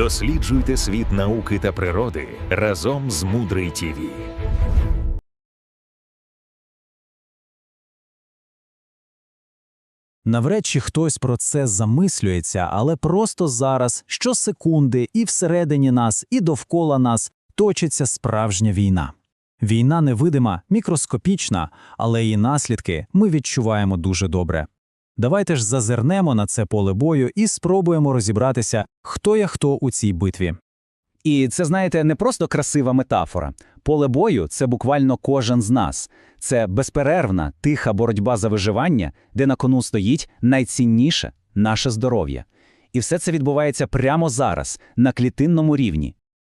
Досліджуйте світ науки та природи разом з Мудрий ТІВІ. Навряд чи хтось про це замислюється, але просто зараз, щосекунди, і всередині нас, і довкола нас точиться справжня війна. Війна невидима, мікроскопічна, але її наслідки ми відчуваємо дуже добре. Давайте ж зазирнемо на це поле бою і спробуємо розібратися, хто є хто у цій битві. І це, знаєте, не просто красива метафора. Поле бою це буквально кожен з нас. Це безперервна, тиха боротьба за виживання, де на кону стоїть найцінніше наше здоров'я. І все це відбувається прямо зараз, на клітинному рівні.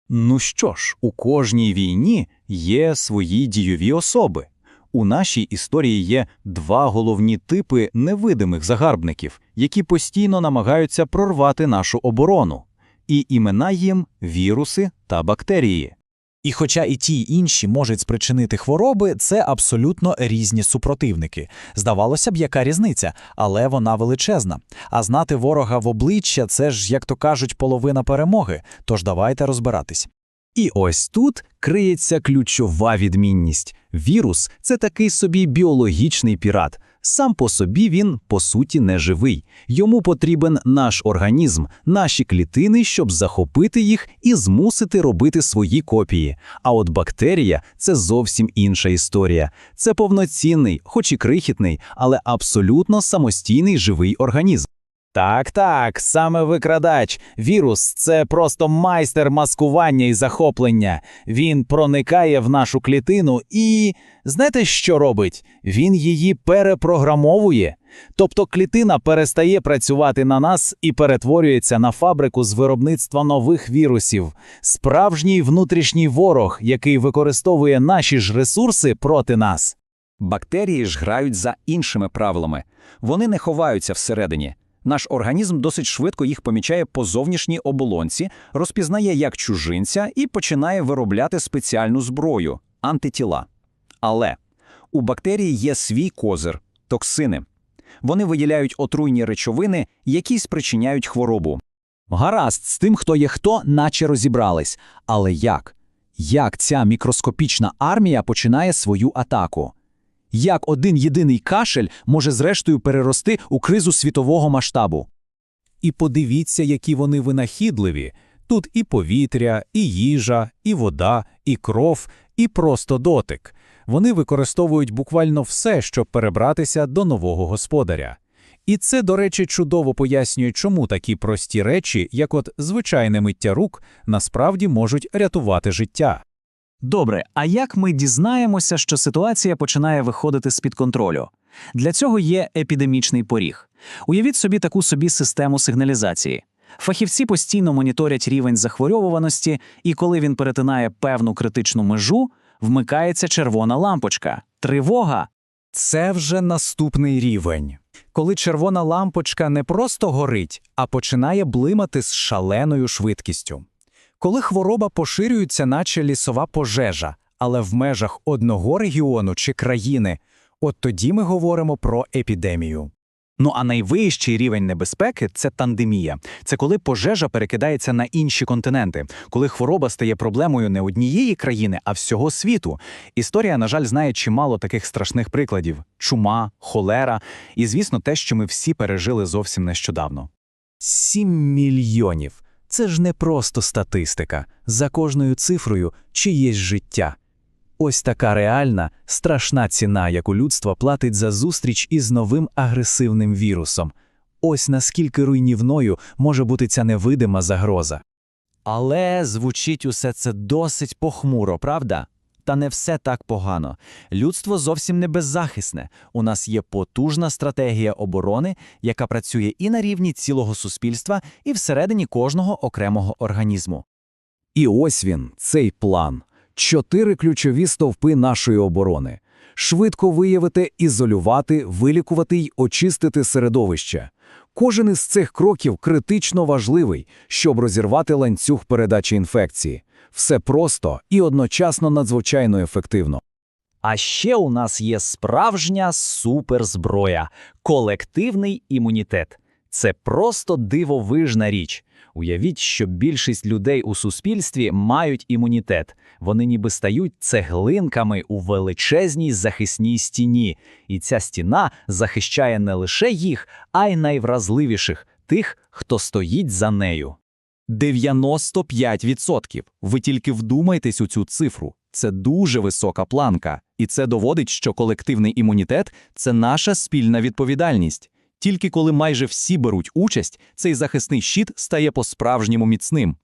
Ну що ж, у кожній війні є свої дійові особи. У нашій історії є два головні типи невидимих загарбників, які постійно намагаються прорвати нашу оборону. І імена їм віруси та бактерії. І хоча і ті, і інші можуть спричинити хвороби, це абсолютно різні супротивники. Здавалося б, яка різниця, але вона величезна. А знати ворога в обличчя це ж, як то кажуть, половина перемоги. Тож давайте розбиратись. І ось тут криється ключова відмінність. Вірус це такий собі біологічний пірат. Сам по собі він, по суті, не живий. Йому потрібен наш організм, наші клітини, щоб захопити їх і змусити робити свої копії. А от бактерія це зовсім інша історія. Це повноцінний, хоч і крихітний, але абсолютно самостійний живий організм. Так, так, саме викрадач. Вірус це просто майстер маскування і захоплення. Він проникає в нашу клітину і знаєте, що робить? Він її перепрограмовує. Тобто клітина перестає працювати на нас і перетворюється на фабрику з виробництва нових вірусів. Справжній внутрішній ворог, який використовує наші ж ресурси проти нас. Бактерії ж грають за іншими правилами. Вони не ховаються всередині. Наш організм досить швидко їх помічає по зовнішній оболонці, розпізнає як чужинця і починає виробляти спеціальну зброю антитіла. Але у бактерії є свій козир токсини. Вони виділяють отруйні речовини, які спричиняють хворобу. Гаразд, з тим, хто є хто, наче розібрались. Але як? Як ця мікроскопічна армія починає свою атаку? Як один єдиний кашель може зрештою перерости у кризу світового масштабу? І подивіться, які вони винахідливі. Тут і повітря, і їжа, і вода, і кров, і просто дотик. Вони використовують буквально все, щоб перебратися до нового господаря. І це, до речі, чудово пояснює, чому такі прості речі, як от звичайне миття рук, насправді можуть рятувати життя. Добре, а як ми дізнаємося, що ситуація починає виходити з-під контролю? Для цього є епідемічний поріг. Уявіть собі таку собі систему сигналізації. Фахівці постійно моніторять рівень захворьовуваності, і коли він перетинає певну критичну межу, вмикається червона лампочка. Тривога. Це вже наступний рівень. Коли червона лампочка не просто горить, а починає блимати з шаленою швидкістю. Коли хвороба поширюється, наче лісова пожежа, але в межах одного регіону чи країни, от тоді ми говоримо про епідемію. Ну а найвищий рівень небезпеки це тандемія. Це коли пожежа перекидається на інші континенти, коли хвороба стає проблемою не однієї країни, а всього світу. Історія, на жаль, знає чимало таких страшних прикладів: чума, холера, і, звісно, те, що ми всі пережили зовсім нещодавно. Сім мільйонів. Це ж не просто статистика. За кожною цифрою чиєсь життя. Ось така реальна, страшна ціна, яку людство платить за зустріч із новим агресивним вірусом. Ось наскільки руйнівною може бути ця невидима загроза. Але звучить усе це досить похмуро, правда? Та не все так погано. Людство зовсім не беззахисне. У нас є потужна стратегія оборони, яка працює і на рівні цілого суспільства, і всередині кожного окремого організму. І ось він, цей план. Чотири ключові стовпи нашої оборони. Швидко виявити, ізолювати, вилікувати й очистити середовище. Кожен із цих кроків критично важливий, щоб розірвати ланцюг передачі інфекції. Все просто і одночасно надзвичайно ефективно. А ще у нас є справжня суперзброя колективний імунітет. Це просто дивовижна річ. Уявіть, що більшість людей у суспільстві мають імунітет. Вони ніби стають цеглинками у величезній захисній стіні. І ця стіна захищає не лише їх, а й найвразливіших тих, хто стоїть за нею. 95%. Ви тільки вдумайтесь у цю цифру. Це дуже висока планка. І це доводить, що колективний імунітет – це наша спільна відповідальність. Тільки коли майже всі беруть участь, цей захисний щит стає по-справжньому міцним.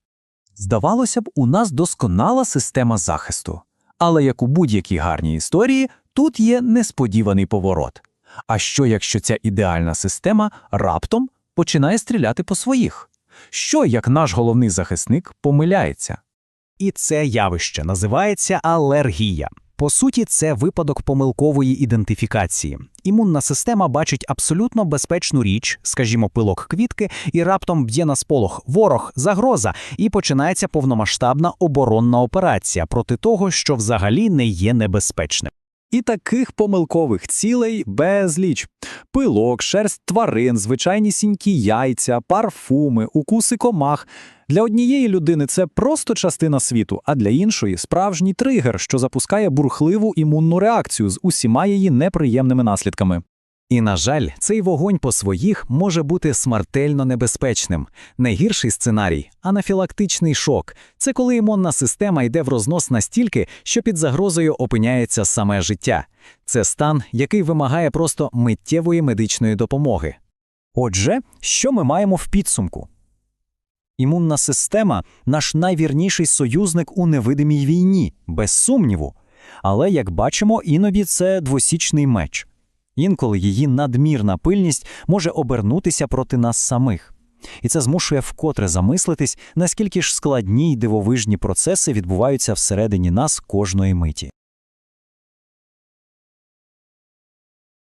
Здавалося б, у нас досконала система захисту. Але як у будь-якій гарній історії, тут є несподіваний поворот. А що, якщо ця ідеальна система раптом починає стріляти по своїх? Що, як наш головний захисник помиляється? І це явище називається алергія. По суті, це випадок помилкової ідентифікації. Імунна система бачить абсолютно безпечну річ, скажімо, пилок квітки, і раптом б'є на сполох ворог, загроза, і починається повномасштабна оборонна операція проти того, що взагалі не є небезпечним. І таких помилкових цілей безліч. Пилок, шерсть тварин, звичайні сінькі яйця, парфуми, укуси комах. Для однієї людини це просто частина світу, а для іншої справжній тригер, що запускає бурхливу імунну реакцію з усіма її неприємними наслідками. І, на жаль, цей вогонь по своїх може бути смертельно небезпечним. Найгірший сценарій анафілактичний шок. Це коли імунна система йде в рознос настільки, що під загрозою опиняється саме життя. Це стан, який вимагає просто миттєвої медичної допомоги. Отже, що ми маємо в підсумку? Імунна система наш найвірніший союзник у невидимій війні, без сумніву. Але, як бачимо, іноді це двосічний меч. Інколи її надмірна пильність може обернутися проти нас самих. І це змушує вкотре замислитись, наскільки ж складні й дивовижні процеси відбуваються всередині нас кожної миті.